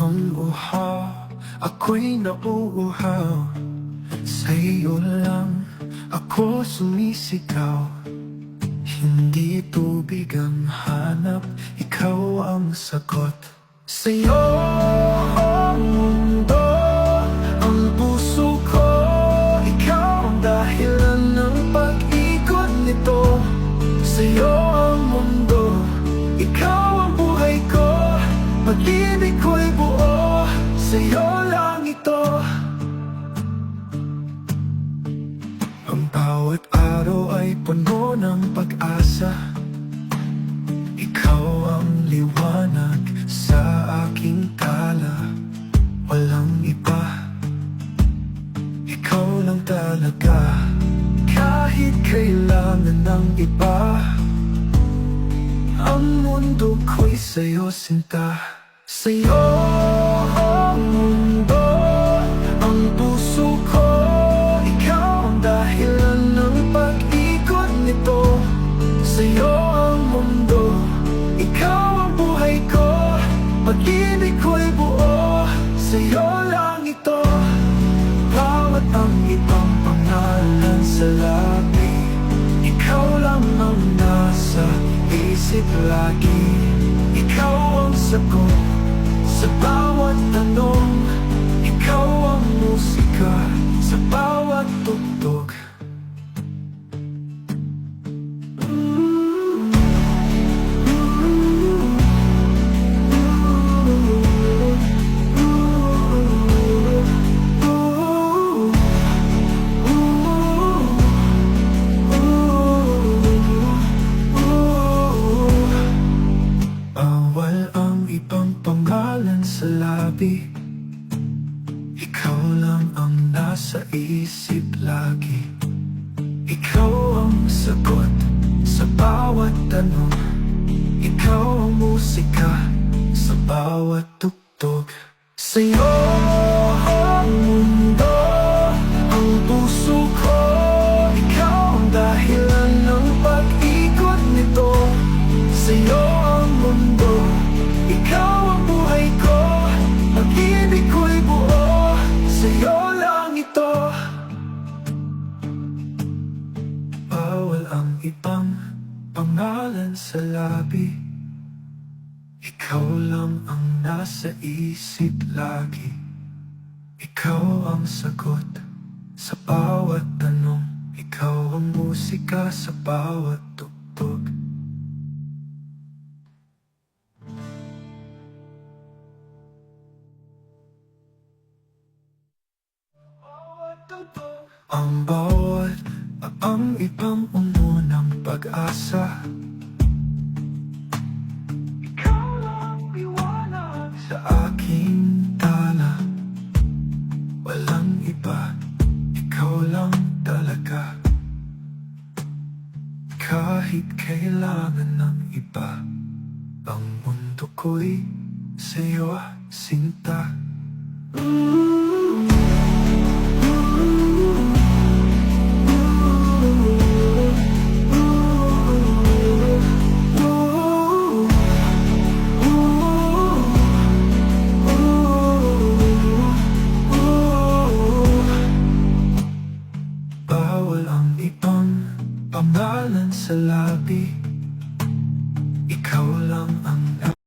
kong uhaw Ako'y nauuhaw. Sa iyo lang ako sumisigaw. Hindi tubig ang hanap Ikaw ang sagot. Sa'yo ang mundo Ang puso ko. Ikaw ang dahilan ng pag-ikot nito. Sa'yo ang mundo Ikaw ang buhay ko. Pag-ibig ko'y Sa'yo lang ito. Ang bawat araw ay puno ng pag-asa. Ikaw ang liwanag sa aking tala. Walang iba. Ikaw lang talaga. Kahit kailangan ng iba. Ang mundo ko'y sa'yo sinta. Sa'yo Pag-ibig ko'y buo Sa'yo lang ito. Bawat ang ibang pangalan sa labi Ikaw lang ang nasa isip lagi. Ikaw ang sagot sa bawat tanong. Ikaw ang musika sa bawat tugtog labi Ikaw lang ang nasa isip lagi. Ikaw ang sagot sa bawat tanong. Ikaw ang musika sa bawat tugtog. Sa'yo ang ibang pangalan sa labi. Ikaw lang ang nasa isip lagi. Ikaw ang sagot sa bawat tanong. Ikaw ang musika sa bawat tugtog. Ang bawat ang ibang umunang pag-asa. Ikaw lang liwanag sa aking tala. Walang iba, ikaw lang talaga. Kahit kailangan ng iba Ang mundo ko'y sa'yo sinta mm ibang pangalan sa labi. Ikaw lang ang